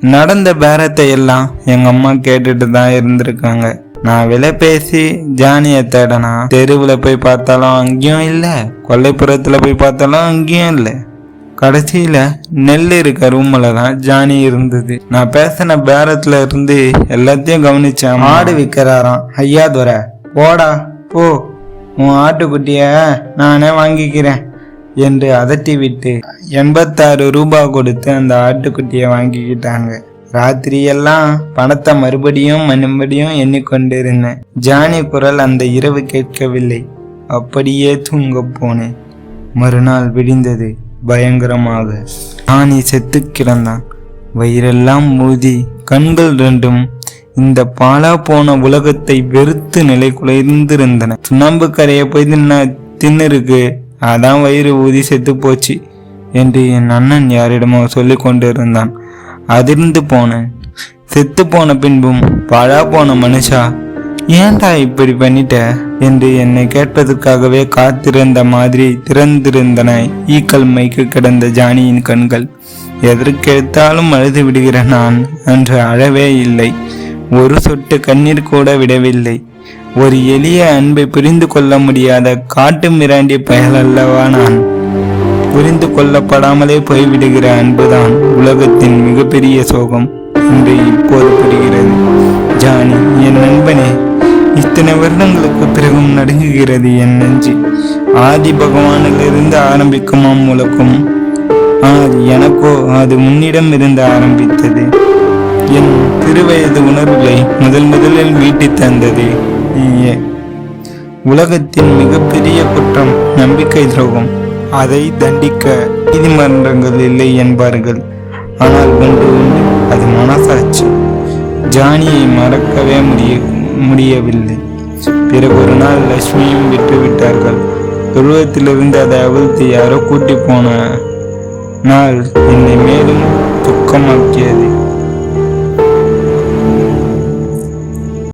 நடந்த பேரத்தை எல்லாம் எங்க அம்மா கேட்டுட்டு தான் இருந்திருக்காங்க. நான் விலை பேசி ஜானியை தேடனா தெருவில் போய் பார்த்தாலும் அங்கேயும் இல்லை கொல்லைப்புறத்தில் போய் பார்த்தாலும் அங்கேயும் இல்லை. கடைசியில் நெல் இருக்க ரூமில் தான் ஜானி இருந்தது. நான் பேசின பேரத்தில் இருந்து எல்லாத்தையும் கவனிச்சேன். மாடு விற்கிறாராம். ஐயா துரை போடா போ. உன் ஆட்டுக்குட்டிய நானே வாங்கிக்கிறேன். என்று அதட்டி விட்டு எண்பத்தாறு ரூபாய் கொடுத்து அந்த ஆட்டுக்குட்டியை வாங்கிக்கிட்டாங்க. ராத்திரியெல்லாம் பணத்தை மறுபடியும் மறுபடியும் எண்ணிக்கொண்டிருந்தேன். ஜானி குரல் அந்த இரவு கேட்கவில்லை. அப்படியே தூங்க போனேன். மறுநாள் விடிந்தது பயங்கரமாக. ஆணி செத்து கிடந்தான். வயிறெல்லாம் மூதி கண்கள் ரெண்டும் இந்த பாலா போன உலகத்தை வெறுத்து நிலை குலைந்திருந்தன சுண்ணாம்பு கரையை போய் தின்ன தின்னிருக்கு. அதான் வயிறு ஊதி செத்து போச்சு என்று என் அண்ணன் யாரிடமோ சொல்லி கொண்டிருந்தான். அதிர்ந்து போனேன். செத்து போன பின்பும் பாழா போன மனுஷா ஏன்டா இப்படி பண்ணிட்ட? என்று என்னை கேட்பதற்காகவே காத்திருந்த மாதிரி திறந்திருந்தன ஈக்கல் மைக்கு கிடந்த ஜானியின் கண்கள். எதற்கெடுத்தாலும் அழுது விடுகிற நான் அன்று அழவே இல்லை. ஒரு சொட்டு கண்ணீர் கூட விடவில்லை. ஒரு எளிய அன்பை புரிந்து கொள்ள முடியாத காட்டு மிராண்டி பயல் அல்லவா நான்? புரிந்து கொள்ளப்படாமலே போய்விடுகிற அன்புதான் உலகத்தின் மிகப்பெரிய சோகம் என்று இப்போது புரிகிறது. ஜானி என் நண்பனே இத்தனை வருடங்களுக்கு பிறகும் நடுங்குகிறது என் நெஞ்சு. ஆதி பகவானிலிருந்து ஆரம்பிக்குமாம் முழக்கும் ஆனால் எனக்கோ அது முன்னிடம் இருந்து ஆரம்பித்தது. என் திருவயது உணர்வுகளை முதல் முதலில் மீட்டித் தந்தது. நீயே. உலகத்தின் மிகப்பெரிய குற்றம் நம்பிக்கை துரோகம். அதை தண்டிக்க நீதிமன்றங்கள் இல்லை என்பார்கள். ஆனால் ஒன்று உண்டு அது மனசாட்சி. ஜானியை மறக்கவே முடிய முடியவில்லை. பிறகு ஒரு நாள் லட்சுமியும் விட்டு விட்டார்கள். துருவத்திலிருந்து அதை அவிழ்த்து யாரோ கூட்டி போன நாள் என்னை மேலும் துக்கமாக்கியது.